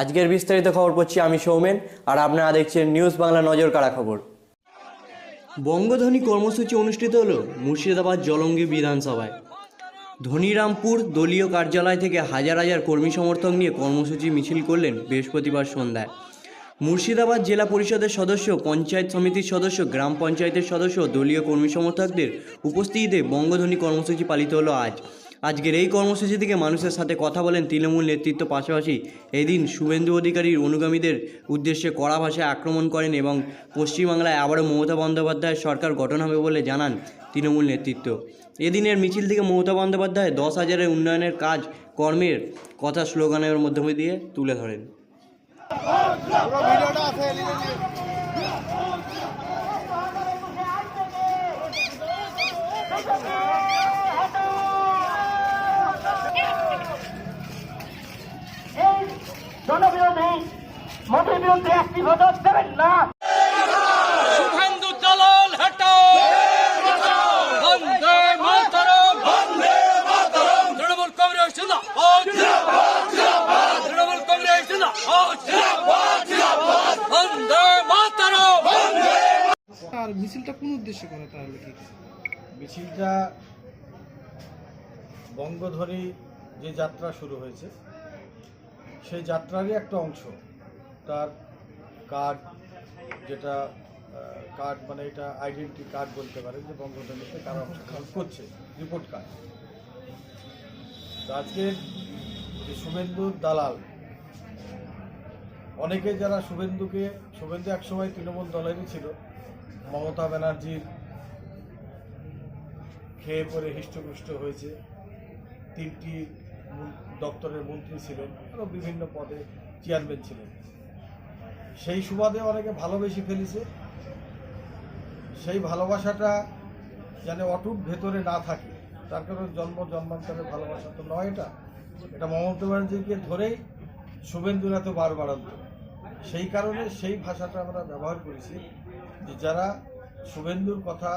আজকের বিস্তারিত খবর পড়ছি আমি সৌমেন, আর আপনারা দেখছেন নিউজ বাংলা নজর কাড়া খবর। বঙ্গধ্বনি কর্মসূচি অনুষ্ঠিত হলো মুর্শিদাবাদ জলঙ্গি বিধানসভায়। ধনিরামপুর দলীয় কার্যালয় থেকে হাজার হাজার কর্মী সমর্থক নিয়ে কর্মসূচি মিছিল করলেন বৃহস্পতিবার সন্ধ্যায়। মুর্শিদাবাদ জেলা পরিষদের সদস্য, পঞ্চায়েত সমিতির সদস্য, গ্রাম পঞ্চায়েতের সদস্য দলীয় কর্মী সমর্থকদের উপস্থিতিতে বঙ্গধ্বনি কর্মসূচি পালিত হলো আজ। আজকের এই কর্মসূচি থেকে মানুষের সাথে কথা বলেন তৃণমূল নেতৃত্ব পাশাপাশি এদিন শুভেন্দু অধিকারীর অনুগামীদের উদ্দেশ্যে কড়া ভাষায় আক্রমণ করেন এবং পশ্চিমবাংলায় আবারও মমতা বন্দ্যোপাধ্যায়ের সরকার গঠন হবে বলে জানান তৃণমূল নেতৃত্ব। এদিনের মিছিল থেকে মমতা বন্দ্যোপাধ্যায় দশ হাজারের উন্নয়নের কাজ কর্মের কথা স্লোগানের মাধ্যমে দিয়ে তুলে ধরেন। মোদীর বিরুদ্ধে একটি ভোট দেবেন না। শুভেন্দু দলাল হটাও। বন্দে মাতরম। বন্দে মাতরম তৃণমূল কংগ্রেস জিন্দাবাদ। জিন্দাবাদ তৃণমূল কংগ্রেস জিন্দাবাদ জিন্দাবাদ। বন্দে মাতরম। আর মিছিলটা কোন উদ্দেশ্যে করে তাহলে কি? মিছিলটা বঙ্গধ্বনি যে যাত্রা শুরু হয়েছে সেই যাত্রারই একটা অংশ। তার কার্ড যেটা কার্ড মানে এটা আইডেন্টি কার্ড বলতে পারে, যে বঙ্গধ্বনিতে কারা অংশগ্রহণ করছে, রিপোর্ট কার্ড। আজকের যে শুভেন্দুর দালাল, অনেকে যারা শুভেন্দুকে, শুভেন্দু একসময় তৃণমূল দলেরই ছিল, মমতা ব্যানার্জির খেয়ে পরে হৃষ্টপুষ্ট হয়েছে, তিনটি দপ্তরের মন্ত্রী ছিলেন আরও বিভিন্ন পদে চেয়ারম্যান ছিলেন। সেই সুবাদে অনেকে ভালোবেসে ফেলেছে। সেই ভালোবাসাটা যেন অটুট ভেতরে না থাকে। তার কারণ জন্ম, জন্মান্তরের ভালোবাসা তো নয় এটা। এটা মমতা ব্যানার্জিকে ধরেই শুভেন্দুর বার বাড়ান্ত সেই কারণে সেই ভাষাটা আমরা ব্যবহার করেছি যে যারা শুভেন্দুর কথা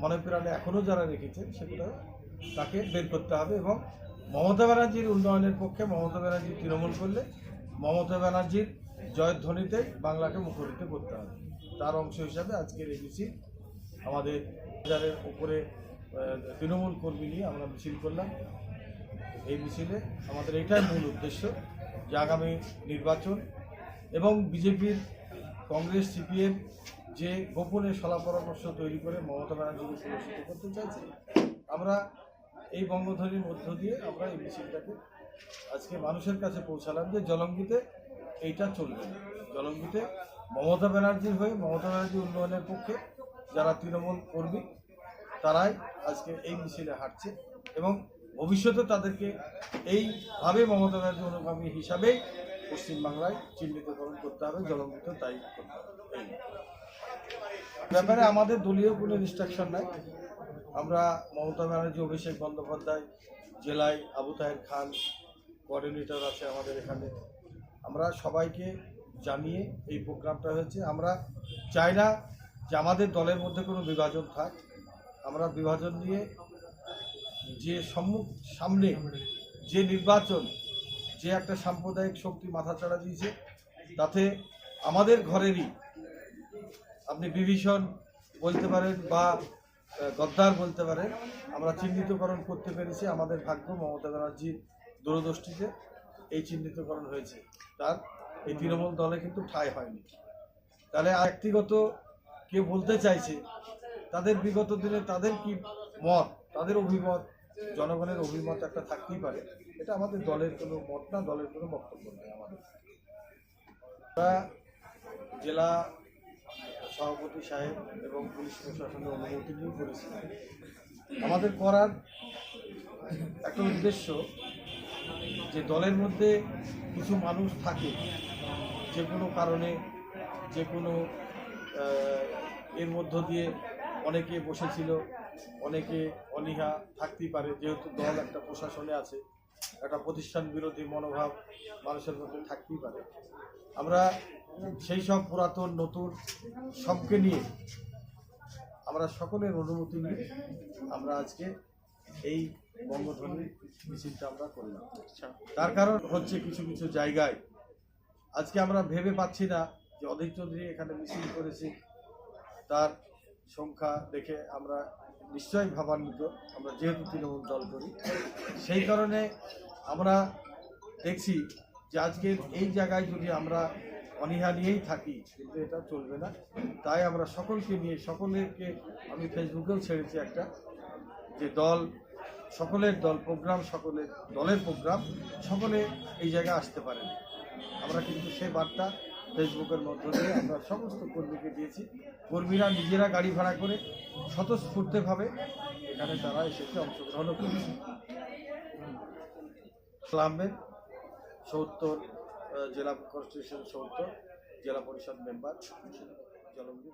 মনে প্রাণে এখনও যারা রেখেছেন, সেগুলো তাকে বের করতে হবে এবং মমতা ব্যানার্জির উন্নয়নের পক্ষে মমতা ব্যানার্জি তৃণমূল করলে মমতা ব্যানার্জির জয়ধ্বনিতে বাংলাকে মুখরিত করতে হবে। তার অংশ হিসাবে আজকের মিছিল আমাদের বাজারের উপরে তৃণমূল কর্মী নিয়ে আমরা মিছিল করলাম। এই মিছিলে আমাদের এটাই মূল উদ্দেশ্য যে আগামী নির্বাচন এবং বিজেপির কংগ্রেস, সিপিএম যে গোপনে সলা পরামর্শ তৈরি করে মমতা ব্যানার্জিকে পুরস্কৃত করতে চাইছে, আমরা এই বঙ্গধ্বনির মধ্য দিয়ে আমরা এই মিছিলটাকে আজকে মানুষের কাছে পৌঁছালাম যে জলঙ্গিতে এইটা চলবে। জলঙ্গিতে মমতা ব্যানার্জির হয়ে মমতা ব্যানার্জি উন্নয়নের পক্ষে যারা তৃণমূল কর্মী, তারাই আজকে এই মিছিলে হাঁটছে এবং ভবিষ্যতে তাদেরকে এইভাবে মমতা ব্যানার্জি অনুগামী হিসাবেই পশ্চিমবাংলায় চিহ্নিতকরণ করতে হবে জলঙ্গিত তাই করতে ব্যাপারে আমাদের দলীয় কোনো ইনস্ট্রাকশন নাই আমরা মমতা ব্যানার্জি, অভিষেক বন্দ্যোপাধ্যায়, জেলায় আবু তাহের খান কোঅর্ডিনেটর আছে আমাদের এখানে। আমরা সবাইকে জানিয়ে এই প্রোগ্রামটা হয়েছে। আমরা চাই না যে আমাদের দলের মধ্যে কোনো বিভাজন থাক। আমরা বিভাজন নিয়ে যে সম্মুখ সামনে যে নির্বাচন, যে একটা সাম্প্রদায়িক শক্তি মাথাচাড়া দিয়েছে, তাতে আমাদের ঘরেরই আপনি বিভীষণ বলতে পারেন বা গদ্দার বলতে পারেন, আমরা চিহ্নিতকরণ করতে পেরেছি আমাদের ভাগ্য মমতা ব্যানার্জির দূরদৃষ্টিতে এই চিহ্নিতকরণ হয়েছে। তার এই তৃণমূল দলে কিন্তু ঠাঁই হয়নি। তাহলে ব্যক্তিগত কে বলতে চাইছে, তাদের বিগত দিনে তাদের কি মত, তাদের অভিমত, জনগণের অভিমত একটা থাকতেই পারে, এটা আমাদের দলের কোনো মত না, দলের কোনো বক্তব্য নেই আমাদের। জেলা সভাপতি সাহেব এবং পুলিশ প্রশাসনের অনুমতি নিয়ে করেছি। আমাদের করার একটা উদ্দেশ্য যে দলের মধ্যে কিছু মানুষ থাকে, যে কোনো কারণে, যে কোনো এর মধ্য দিয়ে অনেকে বসেছিল, অনেকে অনীহা থাকতেই পারে, যেহেতু দল একটা প্রশাসনে আছে, একটা প্রতিষ্ঠান বিরোধী মনোভাব মানুষের মধ্যে থাকতেই পারে। আমরা সেই সব পুরাতন, নতুন সবকে নিয়ে আমরা সকলের অনুমতি নিয়ে আমরা আজকে এই বঙ্গধ্বনি মিছিলটা আমরা করলাম। তার কারণ হচ্ছে কিছু কিছু জায়গায় আজকে আমরা ভেবে পাচ্ছি না যে অধীর চৌধুরী এখানে মিছিল করেছে। তার সংখ্যা দেখে আমরা নিশ্চয়ই ভাবান্বিত। আমরা যেহেতু তৃণমূল দল করি। সেই কারণে আমরা দেখছি যে আজকে এই জায়গায় যদি আমরা অনীহা নিয়েই থাকি কিন্তু এটা চলবে না। তাই আমরা সকলকে নিয়ে সকলেরকে আমি ফেসবুকেও ছেড়েছি একটা যে দল সকলের দল প্রোগ্রাম, সকলের দলের প্রোগ্রাম, সকলে এই জায়গায় আসতে পারেন আমরা কিন্তু সেই বার্তা ফেসবুকের মধ্য দিয়ে আমরা সমস্ত কর্মীকে দিয়েছি। কর্মীরা নিজেরা গাড়ি ভাড়া করে স্বতঃস্ফূর্তভাবে এখানে তারা এসেছে, অংশগ্রহণও করেছে। ক্লাবের সত্তর জেলা কনস্টিটিউশন সত্তর, জেলা পরিষদ মেম্বার জলঙ্গি